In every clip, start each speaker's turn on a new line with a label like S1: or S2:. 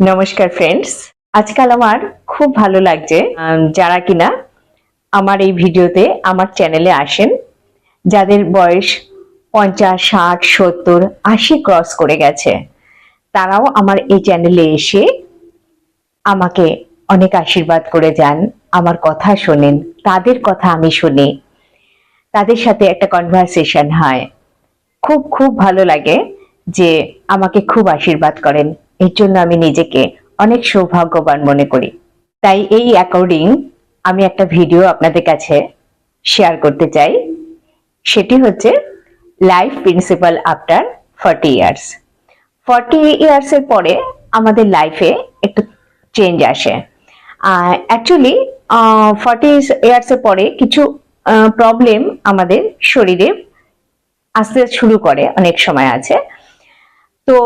S1: নমস্কার ফ্রেন্ডস আজকাল আমার খুব ভালো লাগছে যারা কিনা আমার এই ভিডিওতে আমার চ্যানেলে আসেন, যাদের বয়স পঞ্চাশ, ষাট, সত্তর, আশি ক্রস করে গেছে, তারাও আমার এই চ্যানেলে এসে আমাকে অনেক আশীর্বাদ করে যান, আমার কথা শোনেন, তাদের কথা আমি শুনি, তাদের সাথে একটা কনভারসেশন হয়। খুব খুব ভালো লাগে যে আমাকে খুব আশীর্বাদ করেন। এর জন্য আমি নিজেকে অনেক সৌভাগ্যবান মনে করি। তাই এই অ্যাকর্ডিং আমি একটা ভিডিও আপনাদের কাছে শেয়ার করতে চাই। সেটি হচ্ছে life principal after forty years forty years এর পরে আমাদের লাইফে একটু চেঞ্জ আসে। অ্যাকচুয়ালি ফর্টি ইয়ার্স এর পরে কিছু প্রবলেম আমাদের শরীরে আসতে শুরু করে অনেক সময় আছে। তো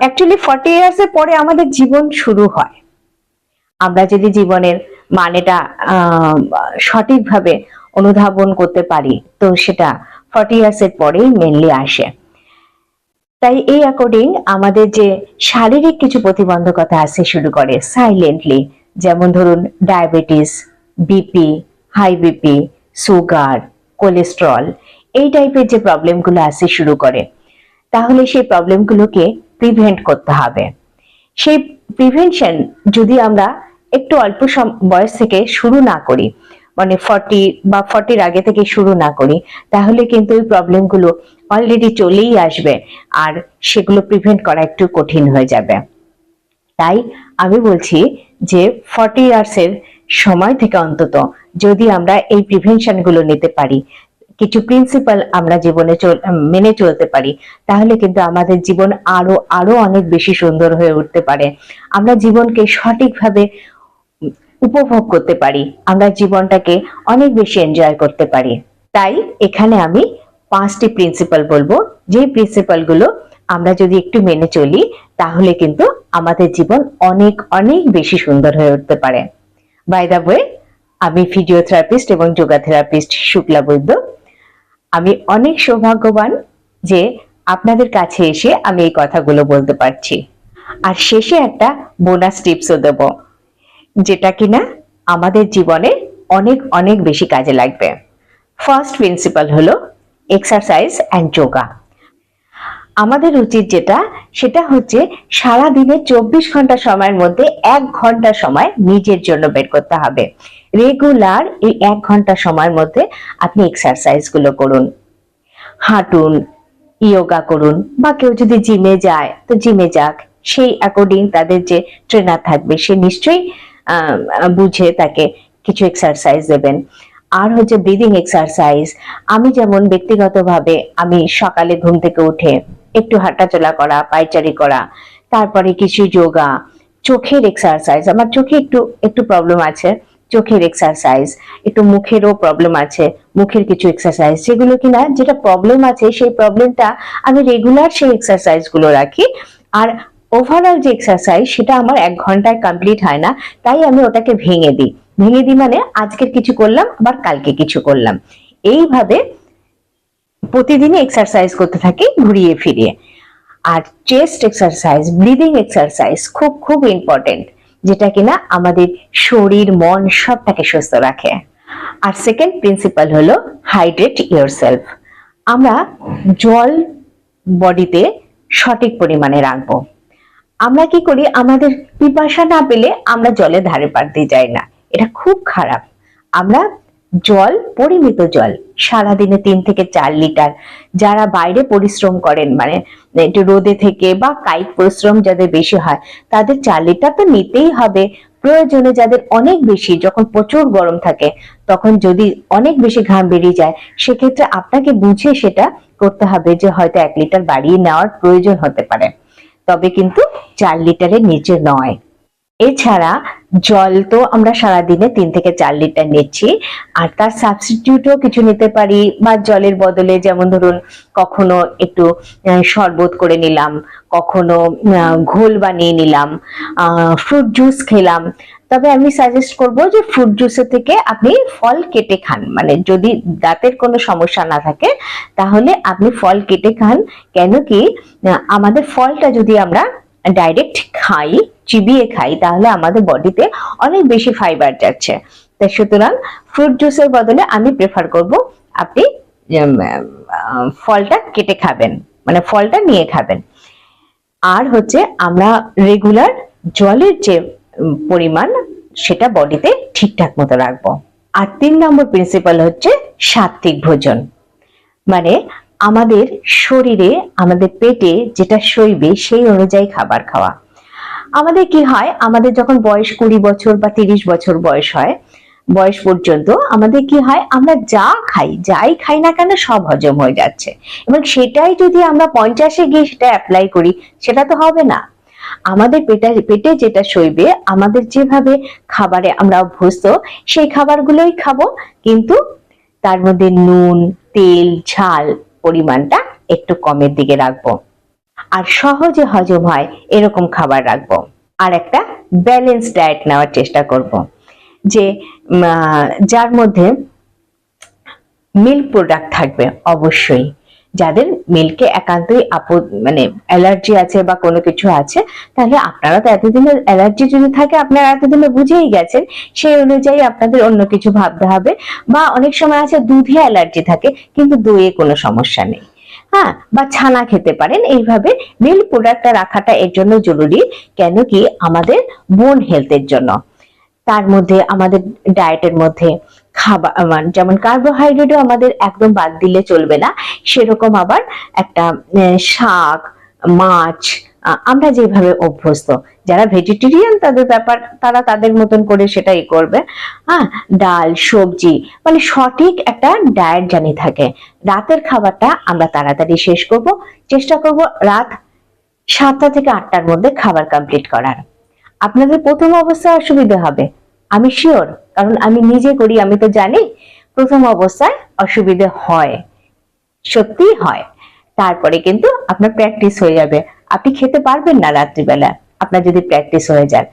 S1: অ্যাকচুয়ালি ফর্টি ইয়ার্স এর পরে আমাদের জীবন শুরু হয়। আমরা যদি জীবনের মানেটা সঠিকভাবে অনুধাবন করতে পারি, তো সেটা ফর্টি ইয়ার্স এর পরেই মেনলি আসে। তাই এই অ্যাকর্ডিং আমাদের যে শারীরিক কিছু প্রতিবন্ধকতা আসতে শুরু করে সাইলেন্টলি যেমন ধরুন diabetes BP high BP sugar cholesterol এই টাইপের যে প্রবলেমগুলো আসতে শুরু করে। তাহলে সেই প্রবলেমগুলোকে প্রিভেন্ট করতে হবে। সেই প্রিভেনশন যদি আমরা একটু অল্প বয়স থেকে শুরু না করি মানে ফর্টি বা ফর্টির আগে থেকে শুরু না করি, তাহলে কিন্তু ওই প্রবলেমগুলো অলরেডি চলেই আসবে আর সেগুলো প্রিভেন্ট করা একটু কঠিন হয়ে যাবে। তাই আমি বলছি যে ফর্টি ইয়ার্সের সময় থেকে অন্তত যদি আমরা এই প্রিভেনশনগুলো নিতে পারি কিছু প্রিন্সিপাল আমরা জীবনে মেনে চলতে পারি, তাহলে কিন্তু আমাদের জীবন আরও আরও অনেক বেশি সুন্দর হয়ে উঠতে পারে। আমরা জীবনকে সঠিকভাবে উপভোগ করতে পারি, আমরা জীবনটাকে অনেক বেশি এনজয় করতে পারি। তাই এখানে আমি পাঁচটি প্রিন্সিপাল বলব। যে প্রিন্সিপালগুলো আমরা যদি একটু মেনে চলি, তাহলে কিন্তু আমাদের জীবন অনেক অনেক বেশি সুন্দর হয়ে উঠতে পারে। বাই দা ওয়ে আমি ফিজিওথেরাপিস্ট এবং যোগা থেরাপিস্ট শুক্লা বৈদ্য। আমি অনেক সৌভাগ্যবান যে আপনাদের কাছে এসে আমি এই কথাগুলো বলতে পারছি। আর শেষে একটা বোনাস টিপসও দেব, যেটা কিনা আমাদের জীবনে অনেক অনেক বেশি কাজে লাগবে। ফার্স্ট প্রিন্সিপাল হলো এক্সারসাইজ অ্যান্ড যোগা আমাদের উচিত যেটা, সেটা হচ্ছে সারা দিনে চব্বিশ ঘণ্টা সময়ের মধ্যে এক ঘণ্টা সময় নিজের জন্য বের করতে হবে। রেগুলার এই এক ঘণ্টা সময়ের মধ্যে আপনি এক্সারসাইজগুলো করুন। হাঁটুন ইয়োগা করুন বা কেউ যদি জিমে যায়, তো জিমে যাক। সেই অ্যাকর্ডিং তাদের যে ট্রেনার থাকবে, সে নিশ্চয়ই বুঝে তাকে কিছু এক্সারসাইজ দেবেন। আর হচ্ছে ব্রিদিং এক্সারসাইজ আমি যেমন ব্যক্তিগতভাবে আমি সকালে ঘুম থেকে উঠে একটু হাঁটাচলা করা, পায়চারি করা, তারপরে কিছু যোগা চোখের এক্সারসাইজ আমার চোখে একটু একটু প্রবলেম আছে। চোখের এক্সারসাইজ একটু মুখেরও প্রবলেম আছে, মুখের কিছু এক্সারসাইজ যেগুলো কিনা যেটা প্রবলেম আছে, সেই প্রবলেমটা আমি রেগুলার সেই এক্সারসাইজগুলো রাখি। আর ওভারঅল যে এক্সারসাইজ সেটা আমার এক ঘন্টায় কমপ্লিট হয় না, তাই আমি ওটাকে ভেঙে দিই। ভেঙে দিই মানে আজকের কিছু করলাম, আবার কালকে কিছু করলাম। এইভাবে প্রতিদিনই এক্সারসাইজ করতে থাকি ঘুরিয়ে ফিরিয়ে। আর চেস্ট এক্সারসাইজ ব্রিদিং এক্সারসাইজ খুব খুব ইম্পর্টেন্ট যেটা কিনা আমাদের শরীর, মন সবটাকে সুস্থ রাখে। আর সেকেন্ড প্রিন্সিপাল হলো হাইড্রেট ইয়োরসেলফ আমরা জল বডিতে সঠিক পরিমাণে রাখব। আমরা কি করি? আমাদের পিপাসা না পেলে আমরা জলের ধারে পাড়তে যাই না। এটা খুব খারাপ। আমরা জল, পরিমিত জল, সারাদিনে তিন থেকে চার লিটার। যারা বাইরে পরিশ্রম করেন মানে একটু রোদে থেকে বা কায়িক পরিশ্রম যাদের বেশি হয়, তাদের চার লিটার তো নিতেই হবে। প্রয়োজনে যাদের অনেক বেশি, যখন প্রচুর গরম থাকে, তখন যদি অনেক বেশি ঘাম বেরিয়ে যায়, সেক্ষেত্রে আপনাকে বুঝে সেটা করতে হবে যে হয়তো এক লিটার বাড়িয়ে নেওয়ার প্রয়োজন হতে পারে। তবে কিন্তু চার লিটারের নিচে নয়। এছাড়া জল তো আমরা সারাদিনে তিন থেকে চার লিটার নিচ্ছি। আর তার সাবস্টিটিউটও কিছু নিতে পারি, বা জলের বদলে যেমন ধরুন কখনো একটু শরবত করে নিলাম, কখনো ঘোল বানিয়ে নিলাম ফ্রুট জুস খেলাম। তবে আমি সাজেস্ট করব যে ফ্রুট জুসের থেকে আপনি ফল কেটে খান। মানে যদি দাঁতের কোনো সমস্যা না থাকে, তাহলে আপনি ফল কেটে খান। কেন কি আমাদের ফলটা যদি আমরা ডাইরেক্ট খাই চিবিয়ে খাই, তাহলে আমাদের বডিতে অনেক বেশি ফাইবার যাচ্ছে। তাই সুতরাং ফ্রুট জুসের বদলে আমি প্রেফার করব আপনি ফলটা কেটে খাবেন মানে ফলটা নিয়ে খাবেন। আর হচ্ছে আমরা রেগুলার জলের যে পরিমাণ, সেটা বডিতে ঠিকঠাক মতো রাখব। আর তিন নম্বর প্রিন্সিপাল হচ্ছে সাত্বিক ভোজন। মানে আমাদের শরীরে, আমাদের পেটে যেটা সইবে, সেই অনুযায়ী খাবার খাওয়া। আমাদের কি হয়? আমাদের যখন বয়স কুড়ি বছর বা তিরিশ বছর বয়স হয়, বয়স পর্যন্ত আমাদের কি হয়? আমরা যা খাই, যাই খাই না কেন সব হজম হয়ে যাচ্ছে। এবং সেটাই যদি আমরা পঞ্চাশে গিয়ে সেটা অ্যাপ্লাই করি, সেটা তো হবে না। আমাদের পেটে পেটে যেটা সইবে, আমাদের যেভাবে খাবারে আমরা অভ্যস্ত, সেই খাবারগুলোই খাব, কিন্তু তার মধ্যে নুন, তেল, ঝাল পরিমাণটা একটু কমের দিকে রাখব। আর সহজে হজম হয়, এরকম খাবার রাখব। আর একটা ব্যালেন্স ডায়েট নেওয়ার চেষ্টা করব, যে যার মধ্যে মিল্ক প্রোডাক্ট থাকবে, অবশ্যই। যাদের মিল্কে একান্তই আপদ মানে অ্যালার্জি আছে বা কোনো কিছু আছে, তাহলে আপনারা তো এতদিনের অ্যালার্জি যদি থাকে, আপনারা এতদিনে বুঝেই গেছেন, সেই অনুযায়ী আপনাদের অন্য কিছু ভাবতে হবে। বা অনেক সময় আছে দুধে অ্যালার্জি থাকে, কিন্তু দইয়ে কোনো সমস্যা নেই। হ্যাঁ বা ছানা খেতে পারেন। এইভাবে মিল্ক প্রোডাক্টটা রাখাটা এর জন্য জরুরি, কেন কি আমাদের বোন হেলথের জন্য। তার মধ্যে আমাদের ডায়েটের মধ্যে খাবার যেমন কার্বোহাইড্রেটও আমাদের একদম বাদ দিলে চলবে না। সেরকম আবার একটা শাক, মাছ আমরা যেভাবে অভ্যস্ত, যারা ভেজিটেরিয়ান তাদের ব্যাপার, তারা তাদের মতন করে সেটাই করবে। হ্যাঁ ডাল, সবজি মানে সঠিক একটা ডায়েট জানি থাকে। রাতের খাবারটা আমরা তাড়াতাড়ি শেষ করব। চেষ্টা করব রাত সাতটা থেকে আটটার মধ্যে খাবার কমপ্লিট করার। আপনাদের প্রথম অবস্থায় অসুবিধা হবে, আমি শিওর কারণ আমি নিজে করি, আমি তো জানি, প্রথম অবস্থায় অসুবিধে হয় সত্যি হয়। তারপরে কিন্তু আপনার প্র্যাকটিস হয়ে যাবে। আপনি খেতে পারবেন না রাত্রিবেলা। আপনার যদি প্র্যাকটিস হয়ে যান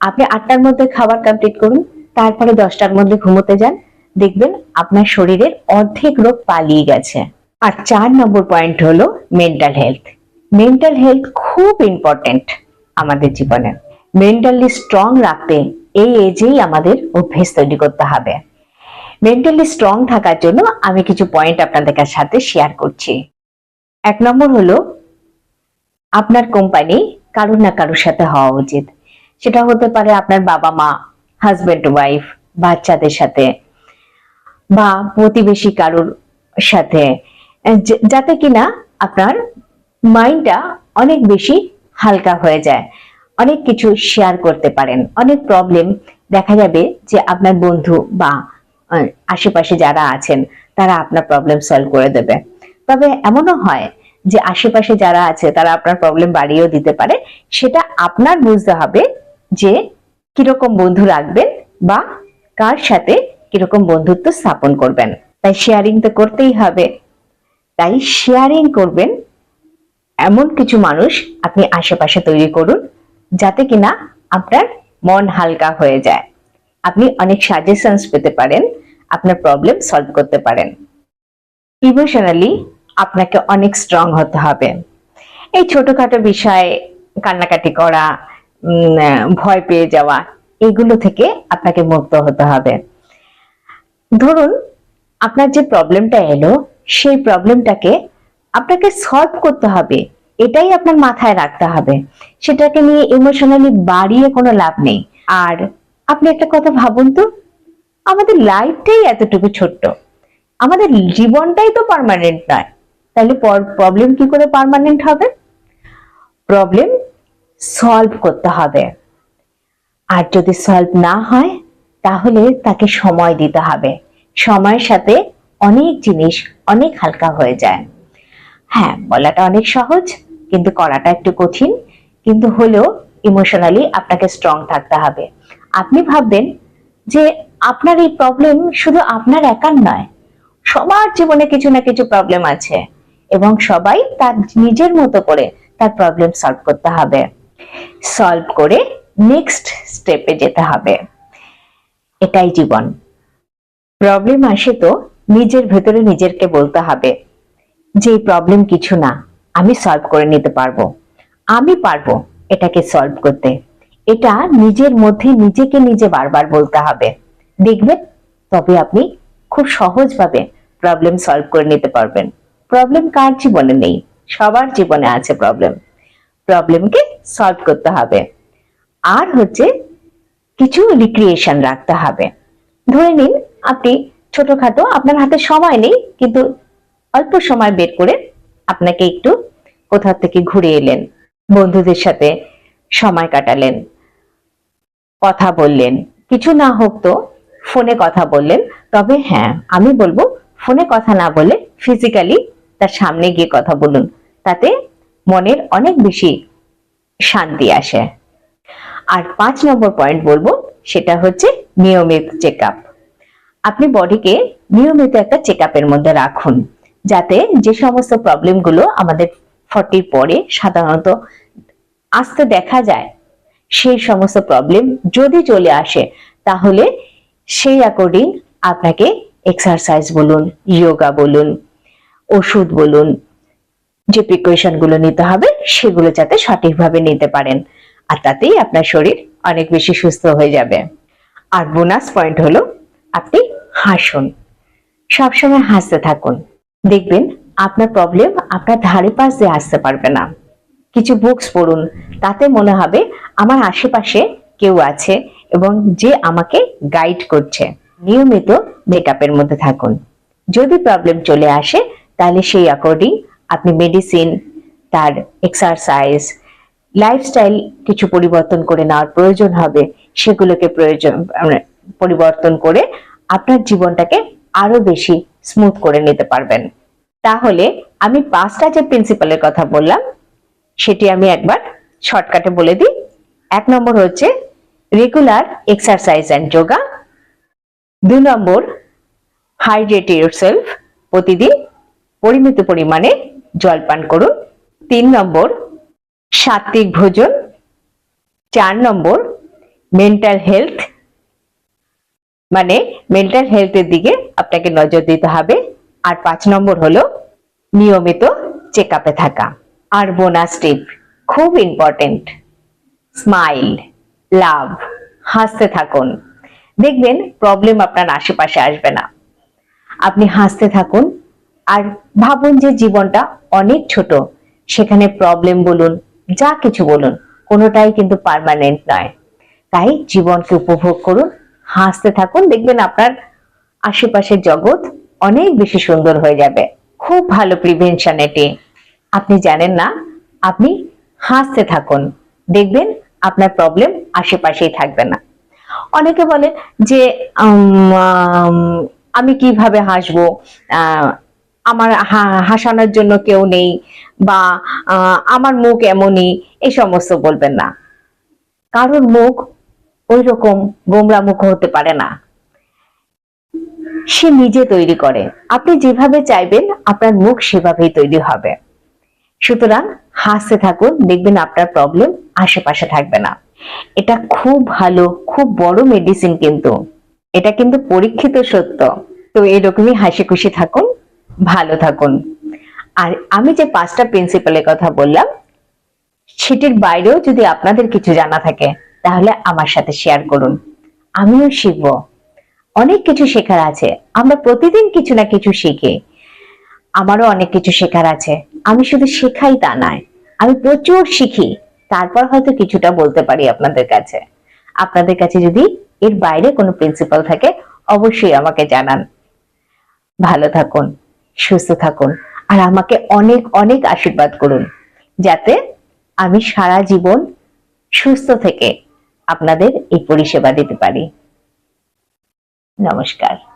S1: আপনি আটটার মধ্যে খাবার কমপ্লিট করুন, তারপরে দশটার মধ্যে ঘুমোতে যান। দেখবেন আপনার শরীরের অর্ধেক রোগ পালিয়ে গেছে। আর চার নম্বর পয়েন্ট হলো মেন্টাল হেলথ মেন্টাল হেলথ খুব ইম্পর্টেন্ট আমাদের জীবনে। মেন্টালি স্ট্রং রাখতে এই এজেই আমাদের অভ্যেস তৈরি করতে হবে। মেন্টালি স্ট্রং থাকার জন্য আমি কিছু পয়েন্ট আপনাদের সাথে শেয়ার করছি। এক নম্বর হলো আপনার কোম্পানি কারোর না কারোর সাথে হওয়া উচিত। সেটা হতে পারে আপনার বাবা মা হাজবেন্ড ওয়াইফ বাচ্চাদের সাথে বা প্রতিবেশী কারোর সাথে। যাতে কিনা আপনার মাইন্ডটা অনেক বেশি হালকা হয়ে যায়। অনেক কিছু শেয়ার করতে পারেন। অনেক প্রবলেম দেখা যাবে যে আপনার বন্ধু বা আশেপাশে যারা আছেন, তারা আপনার প্রবলেম সলভ করে দেবে। তবে এমনও হয় যে আশেপাশে যারা আছে, তারা আপনার প্রবলেম বাড়িয়েও দিতে পারে। সেটা আপনার বুঝতে হবে যে কীরকম বন্ধু রাখবেন বা কার সাথে কীরকম বন্ধুত্ব স্থাপন করবেন। তাই শেয়ারিং তো করতেই হবে। তাই শেয়ারিং করবেন এমন কিছু মানুষ আপনি আশেপাশে তৈরি করুন, যাতে কিনা আপনার মন হালকা হয়ে যায়। আপনি অনেক সাজেশনস পেতে পারেন, আপনার প্রবলেম সলভ করতে পারেন। ইমোশনালি আপনাকে অনেক স্ট্রং হতে হবে। এই ছোটখাটো বিষয়ে কান্নাকাটি করা ভয় পেয়ে যাওয়া, এগুলো থেকে আপনাকে মুক্ত হতে হবে। ধরুন, আপনার যে প্রবলেমটা এলো, সেই প্রবলেমটাকে আপনাকে সলভ করতে হবে। এটাই আপনার মাথায় রাখতে হবে। সেটাকে নিয়ে ইমোশনালি বাড়িয়ে কোনো লাভ নেই। আর আপনি একটা কথা ভাবুন তো, আমাদের লাইফটাই এতটুকু ছোট্ট। আমাদের জীবনটাই তো পার্মানেন্ট নয়। তাহলে প্রবলেম কি করে পার্মানেন্ট হবে? প্রবলেম সলভ করতে হবে। আর যদি সলভ না হয়, তাহলে তাকে সময় দিতে হবে। সময়ের সাথে অনেক জিনিস অনেক হালকা হয়ে যায়। হ্যাঁ বলাটা অনেক সহজ, কিন্তু করাটা একটু কঠিন। কিন্তু হলেও ইমোশনালি আপনাকে স্ট্রং থাকতে হবে। আপনি ভাববেন যে আপনার এই প্রবলেম শুধু আপনার একার নয়, সবার জীবনে কিছু না কিছু প্রবলেম আছে। এবং সবাই তার নিজের মতো করে তার প্রবলেম সলভ করতে হবে। সলভ করে নেক্সট স্টেপে যেতে হবে। এটাই জীবন। প্রবলেম আসে তো নিজের ভেতরে নিজেরকে বলতে হবে যে প্রবলেম কিছু না, আমি সলভ করে নিতে পারব। আমি পারব এটাকে সলভ করতে। এটা নিজের মধ্যে নিজেকে নিজে বারবার বলতে হবে। দেখবেন তবে আপনি খুব সহজভাবে প্রবলেম সলভ করে নিতে পারবেন। প্রবলেম কার জীবনে নেই? সবার জীবনে আছে প্রবলেম প্রবলেমকে সলভ করতে হবে। আর হচ্ছে কিছু রিক্রিয়েশন রাখতে হবে। ধরে নিন, আপনি ছোটখাটো, আপনার হাতে সময় নেই, কিন্তু অল্প সময় বের করে আপনাকে একটু কোথাও থেকে ঘুরে এলেন, বন্ধুদের সাথে সময় কাটালেন, কথা বললেন। কিছু না হোক তো ফোনে কথা বললেন। তবে হ্যাঁ আমি বলব ফোনে কথা না বলে ফিজিক্যালি তার সামনে গিয়ে কথা বলুন। তাতে মনের অনেক বেশি শান্তি আসে। আর পাঁচ নম্বর পয়েন্ট বলব, সেটা হচ্ছে নিয়মিত চেক আপনি বডিকে নিয়মিত একটা চেক মধ্যে রাখুন, যাতে যে সমস্ত প্রবলেমগুলো আমাদের ফর্টির পরে সাধারণত আসতে দেখা যায়, সেই সমস্ত প্রবলেম যদি চলে আসে, তাহলে সেই অ্যাকর্ডিং আপনাকে এক্সারসাইজ বলুন যোগা বলুন ওষুধ বলুন, যে প্রিকশনগুলো নিতে হবে সেগুলো যাতে সঠিকভাবে নিতে পারেন। আর তাতেই আপনার শরীর অনেক বেশি সুস্থ হয়ে যাবে। আর বোনাস পয়েন্ট হলো, আপনি হাসুন। সবসময় হাসতে থাকুন। দেখবেন আপনার প্রবলেম আপনার ধারে পাশ দিয়ে আসতে পারবে না। কিছু বুকস পড়ুন, তাতে মনে হবে আমার আশেপাশে কেউ আছে এবং যে আমাকে গাইড করছে। নিয়মিত মেকআপের মধ্যে থাকুন। যদি প্রবলেম চলে আসে তাহলে সেই অ্যাকর্ডিং আপনি মেডিসিন তার এক্সারসাইজ লাইফস্টাইল কিছু পরিবর্তন করে নেওয়ার প্রয়োজন হবে। সেগুলোকে প্রয়োজন মানে পরিবর্তন করে আপনার জীবনটাকে আরও বেশি স্মুথ করে নিতে পারবেন। তাহলে আমি পাঁচটা যে প্রিন্সিপালের কথা বললাম, সেটি আমি একবার শর্টকাটে বলে দিই। এক নম্বর হচ্ছে রেগুলার এক্সারসাইজ অ্যান্ড যোগা দু নম্বর হাইড্রেট ইউর সেলফ প্রতিদিন। পরিমিত পরিমাণে জল পান করুন। তিন নম্বর সাত্বিক ভোজন। চার নম্বর মেন্টাল হেলথ মানে মেন্টাল হেলথের দিকে আপনাকে নজর দিতে হবে। আর পাঁচ নম্বর হলো, নিয়মিত চেক আপে থাকা। আর বোনাস টিপ খুব ইম্পর্টেন্ট স্মাইল লাভ হাসতে থাকুন। দেখবেন প্রবলেম আপনার আশেপাশে আসবে না। আপনি হাসতে থাকুন আর ভাবুন যে জীবনটা অনেক ছোট। সেখানে প্রবলেম বলুন যা কিছু বলুন কোনোটাই কিন্তু পারমানেন্ট নয়। তাই জীবনকে উপভোগ করুন হাসতে থাকুন দেখবেন আপনার আশেপাশের জগৎ অনেক বেশি সুন্দর হয়ে যাবে। খুব ভালো প্রিভেনশন এটি। আপনি জানেন না আপনি হাসতে থাকুন দেখবেন আপনার প্রবলেম আশেপাশেই থাকবে না। অনেকে বলে যে আম, কীভাবে হাসবো? আমার হাসানোর জন্য কেউ নেই বা আমার মুখ এমনই, এই সমস্ত বলবেন না। কারোর মুখ ওই রকম গোমরা মুখ হতে পারে না। সে নিজে তৈরি করে। আপনি যেভাবে চাইবেন, আপনার মুখ সেভাবেই তৈরি হবে। সুতরাং হাসতে থাকুন, দেখবেন আপনার প্রবলেম আশেপাশে থাকবে না। এটা খুব ভালো, খুব বড় মেডিসিন কিন্তু। এটা কিন্তু পরীক্ষিত সত্য। তো এরকমই হাসি খুশি থাকুন। ভালো থাকুন। আর আমি যে পাঁচটা প্রিন্সিপালের কথা বললাম, সেটির বাইরেও যদি আপনাদের কিছু জানা থাকে, তাহলে আমার সাথে শেয়ার করুন। আমিও শিখব। অনেক কিছু শেখার আছে। আমরা প্রতিদিন কিছু না কিছু শিখি। আমারও অনেক কিছু শেখার আছে। আমি শুধু শেখাই তা নয়, আমি প্রচুর শিখি। তারপর হয়তো কিছুটা বলতে পারি আপনাদের কাছে। আপনাদের কাছে যদি এর বাইরে কোনো প্রিন্সিপাল থাকে, অবশ্যই আমাকে জানান। ভালো থাকুন। সুস্থ থাকুন। আর আমাকে অনেক অনেক আশীর্বাদ করুন, যাতে আমি সারা জীবন সুস্থ থেকে আপনাদের এই পরিষেবা দিতে পারি। নমস্কার।